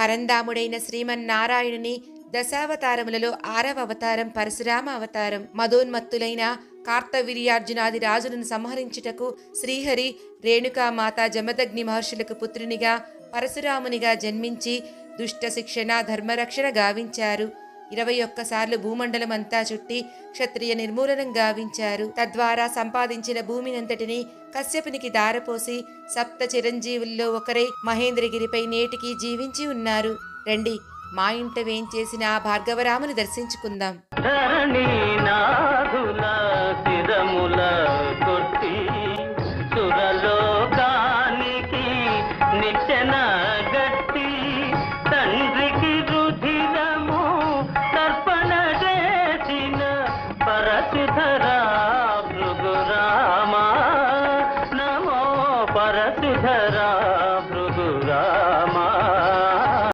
పరందాముడైన శ్రీమన్నారాయణుని దశావతారములలో ఆరవ అవతారం పరశురామ అవతారం మదోన్మత్తులైన కార్తవీర్యార్జునాది రాజులను సంహరించుటకు శ్రీహరి రేణుకామాత జమదగ్ని మహర్షులకు పుత్రునిగా పరశురామునిగా జన్మించి దుష్ట శిక్షణ ధర్మరక్షణ గావించారు. ఇరవై ఒక్కసార్లు భూమండలం అంతా చుట్టి క్షత్రియ నిర్మూలనం గావించారు. తద్వారా సంపాదించిన భూమినంతటిని కశ్యపునికి దారపోసి సప్త చిరంజీవుల్లో ఒకరై మహేంద్రగిరిపై నేటికి జీవించి ఉన్నారు. రండి మా ఇంట వేంచేసిన ఆ భార్గవరామును దర్శించుకుందాం. గట్టి పరశుధరా భృగురామ నమో పరశుధరా